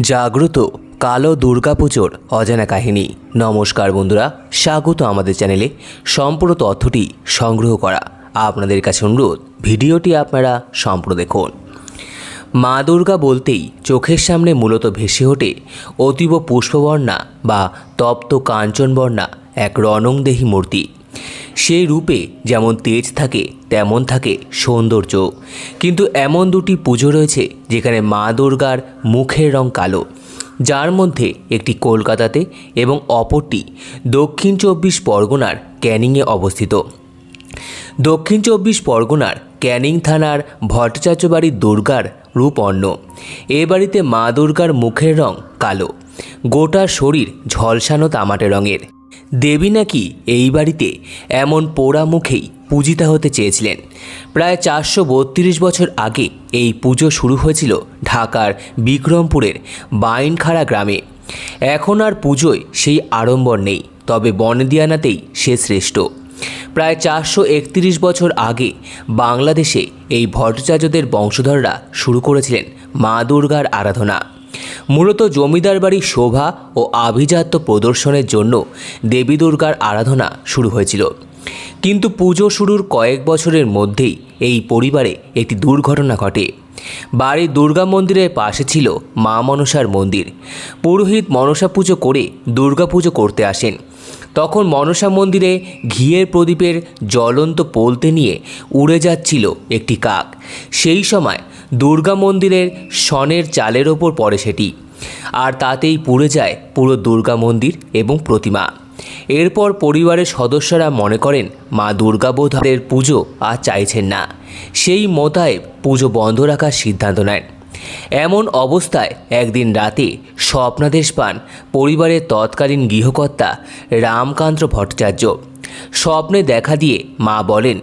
জাগ্রত কালো দুর্গাপুজোর অজানা কাহিনী। নমস্কার বন্ধুরা, স্বাগত আমাদের চ্যানেলে। সম্পূর্ণ তথ্যটি সংগ্রহ করা আপনাদের কাছে অনুরোধ, ভিডিওটি আপনারা সম্পূর্ণ দেখুন। মা দুর্গা বলতেই চোখের সামনে মূলত ভেসে ওঠে অতীব পুষ্পবর্ণা বা তপ্ত কাঞ্চনবর্ণা এক রণংদেহী মূর্তি। সেই রূপে যেমন তেজ থাকে, তেমন থাকে সৌন্দর্য। কিন্তু এমন দুটি পুজো রয়েছে যেখানে মা দুর্গার মুখের রং কালো। যার মধ্যে একটি কলকাতাতে এবং অপরটি দক্ষিণ চব্বিশ পরগনার ক্যানিংয়ে অবস্থিত। দক্ষিণ চব্বিশ পরগনার ক্যানিং থানার ভট্টাচার্য বাড়ির দুর্গার রূপ অন্য। এ বাড়িতে মা দুর্গার মুখের রং কালো। গোটা শরীর ঝলসানো তামাটে রঙের। দেবী নাকি এই বাড়িতে এমন পোড়া মুখেই পূজিতা হতে চেয়েছিলেন। প্রায় চারশো বত্রিশ বছর আগে এই পুজো শুরু হয়েছিল ঢাকার বিক্রমপুরের বাইনখাড়া গ্রামে। এখন আর পুজোয় সেই আড়ম্বর নেই, তবে বনদিয়ানাতেই সে শ্রেষ্ঠ। প্রায় চারশো একত্রিশ বছর আগে বাংলাদেশে এই ভট্টাচার্যদের বংশধররা শুরু করেছিলেন মা দুর্গার আরাধনা। মূলত জমিদার বাড়ির শোভা ও আভিজাত্য প্রদর্শনের জন্য দেবী দুর্গার আরাধনা শুরু হয়েছিল। কিন্তু পুজো শুরুর কয়েক বছরের মধ্যেই এই পরিবারে একটি দুর্ঘটনা ঘটে। বাড়ির দুর্গা মন্দিরের পাশে ছিল মা মনসার মন্দির। পুরোহিত মনসা পুজো করে দুর্গা পুজো করতে আসেন। তখন মনসা মন্দিরে ঘিয়ের প্রদীপের জ্বলন্ত পোলতে নিয়ে উড়ে যাচ্ছিল একটি কাক। সেই সময় দুর্গা মন্দিরের সনের চালের ওপর পড়ে সেটি। আর তাতেই পুড়ে যায় পুরো দুর্গা মন্দির এবং প্রতিমা। এরপর পরিবারের সদস্যরা মনে করেন, মা দুর্গা বোধের পুজো আর চাইছেন না। সেই মোতায়েব পুজো বন্ধ রাখার সিদ্ধান্ত নেন। এমন অবস্থায় একদিন রাতে স্বপ্নাদেশ পান পরিবারের তৎকালীন গৃহকর্তা রামকান্ত ভট্টাচার্য। স্বপ্নে দেখা দিয়ে মা বলেন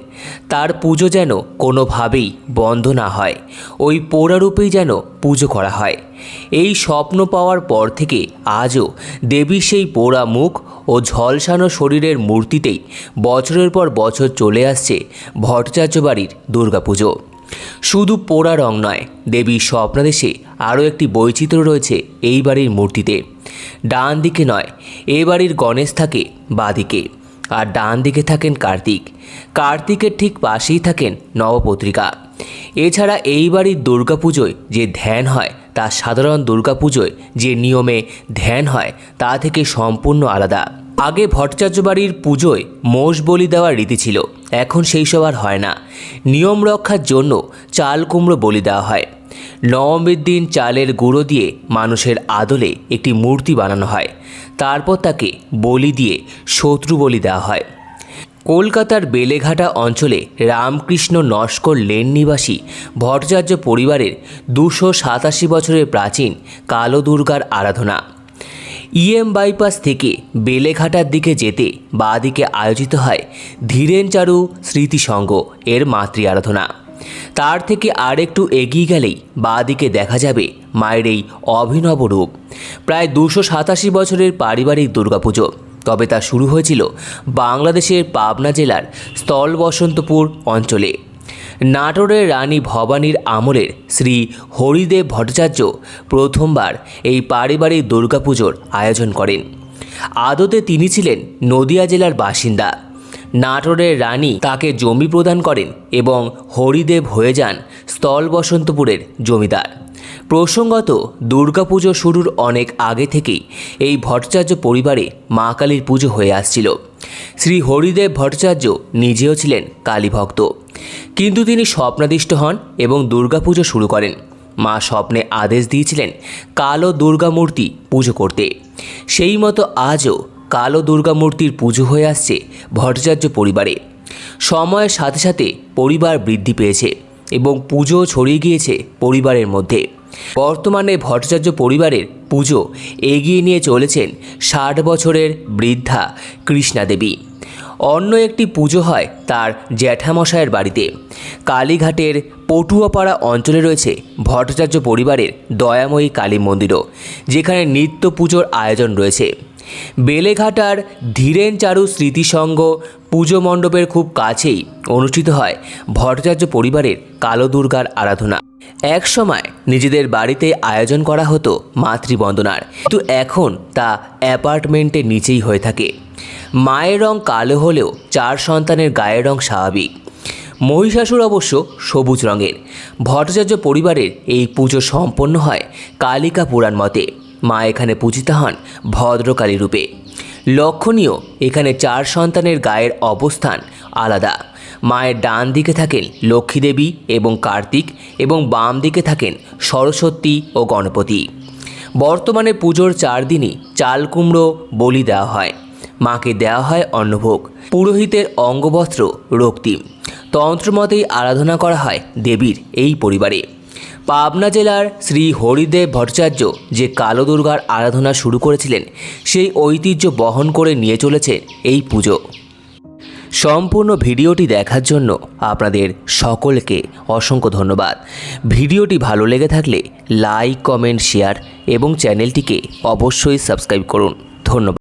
তার পুজো যেন কোনোভাবেই বন্ধ না হয়। ওই পোড়ারূপেই যেন পুজো করা হয়। এই স্বপ্ন পাওয়ার পর থেকে আজও দেবীর সেই পোড়া মুখ ও ঝলসানো শরীরের মূর্তিতেই বছরের পর বছর চলে আসছে ভট্টাচার্য বাড়ির দুর্গাপুজো। শুধু পোড়া রং নয়, দেবীর স্বপ্নাদেশে আরও একটি বৈচিত্র্য রয়েছে এই বাড়ির মূর্তিতে। ডান দিকে নয়, এ বাড়ির গণেশ থাকে বাদিকে। আর ডান দিকে থাকেন কার্তিক। কার্তিকের ঠিক পাশেই থাকেন নবপত্রিকা। এছাড়া এই বাড়ির দুর্গাপুজোয় যে ধ্যান হয়, তা সাধারণ দুর্গাপুজোয় যে নিয়মে ধ্যান হয়, তা থেকে সম্পূর্ণ আলাদা। আগে ভট্টাচার্য বাড়ির পুজোয় মোষ বলি দেওয়ার রীতি ছিল, এখন সেই সব আর হয় না। নিয়ম রক্ষার জন্য চাল কুমড়ো বলি দেওয়া হয়। নবমীর দিন চালের গুঁড়ো দিয়ে মানুষের আদলে একটি মূর্তি বানানো হয়। তারপর তাকে বলি দিয়ে শত্রু বলি দেওয়া হয়। কলকাতার বেলেঘাটা অঞ্চলে রামকৃষ্ণ নস্কর লেন নিবাসী ভট্টাচার্য পরিবারের দুশো সাতাশি বছরের প্রাচীন কালো দুর্গার আরাধনা। ইএম বাইপাস থেকে বেলেঘাটার দিকে যেতে বাঁদিকে আয়োজিত হয় ধীরেন চারু স্মৃতিসংঘ এর মাতৃ আরাধনা। তার থেকে আর একটু এগিয়ে গেলেই বাঁদিকে দেখা যাবে মায়ের এই অভিনব রূপ। প্রায় দুশো সাতাশি বছরের পারিবারিক দুর্গাপুজো। তবে তা শুরু হয়েছিল বাংলাদেশের পাবনা জেলার স্থল বসন্তপুর অঞ্চলে। নাটোরের রানী ভবানীর আমলের শ্রী হরিদেব ভট্টাচার্য প্রথমবার এই পারিবারিক দুর্গাপুজোর আয়োজন করেন। আদতে তিনি ছিলেন নদিয়া জেলার বাসিন্দা। নাটোরের রানী তাকে জমি প্রদান করেন এবং হরিদেব হয়ে যান স্থল বসন্তপুরের জমিদার। প্রসঙ্গত দুর্গাপুজো শুরুর অনেক আগে থেকেই এই ভট্টাচার্য পরিবারে মা কালীর পুজো হয়ে আসছিল। শ্রী হরিদেব ভট্টাচার্য নিজেও ছিলেন কালী ভক্ত। কিন্তু তিনি স্বপ্নাদিষ্ট হন এবং দুর্গাপুজো শুরু করেন। মা স্বপ্নে আদেশ দিয়েছিলেন কালো দুর্গা মূর্তি পুজো করতে। সেই মতো আজও কালো দুর্গা মূর্তির পুজো হয়ে আসছে ভট্টাচার্য পরিবারে। সময়ের সাথে সাথে পরিবার বৃদ্ধি পেয়েছে এবং পুজো ছড়িয়ে গিয়েছে পরিবারের মধ্যে। বর্তমানে ভট্টাচার্য পরিবারের পুজো এগিয়ে নিয়ে চলেছেন ষাট বছরের বৃদ্ধা কৃষ্ণা দেবী। অন্য একটি পুজো হয় তার জ্যাঠামশায়ের বাড়িতে। কালীঘাটের পটুয়াপাড়া অঞ্চলে রয়েছে ভট্টাচার্য পরিবারের দয়াময়ী কালী মন্দিরও, যেখানে নিত্য পুজোর আয়োজন রয়েছে। বেলেঘাটার ধীরেন চারু স্মৃতিসংঘ পুজো মণ্ডপের খুব কাছেই অনুষ্ঠিত হয় ভট্টাচার্য পরিবারের কালো দুর্গার আরাধনা। এক সময় নিজেদের বাড়িতে আয়োজন করা হতো মাতৃবন্দনার, কিন্তু এখন তা অ্যাপার্টমেন্টের নিচেই হয়ে থাকে। মায়ের রং কালো হলেও চার সন্তানের গায়ের রং স্বাভাবিক। মহিষাসুর অবশ্য সবুজ রঙের। ভট্টাচার্য পরিবারের এই পুজো সম্পন্ন হয় কালিকা পুরাণ মতে। মা এখানে পূজিতা হন ভদ্রকালী রূপে। লক্ষণীয়, এখানে চার সন্তানের গায়ের অবস্থান আলাদা। মায়ের ডান দিকে থাকেন লক্ষ্মী দেবী এবং কার্তিক এবং বাম দিকে থাকেন সরস্বতী ও গণপতি। বর্তমানে পুজোর চার দিনই চাল কুমড়ো বলি দেওয়া হয়। মাকে দেওয়া হয় অন্নভোগ, পুরোহিতের অঙ্গবস্ত্র রক্তিম। তন্ত্রমতেই আরাধনা করা হয় দেবীর এই পরিবারে। পাবনা জেলার শ্রী হরিদেব ভট্টাচার্য যে কালো দুর্গার আরাধনা শুরু করেছিলেন, সেই ঐতিহ্য বহন করে নিয়ে চলেছে এই পুজো। সম্পূর্ণ ভিডিওটি দেখার জন্য আপনাদের সকলকে অসংখ্য ধন্যবাদ। ভিডিওটি ভালো লেগে থাকলে লাইক, কমেন্ট, শেয়ার এবং চ্যানেলটিকে অবশ্যই সাবস্ক্রাইব করুন। ধন্যবাদ।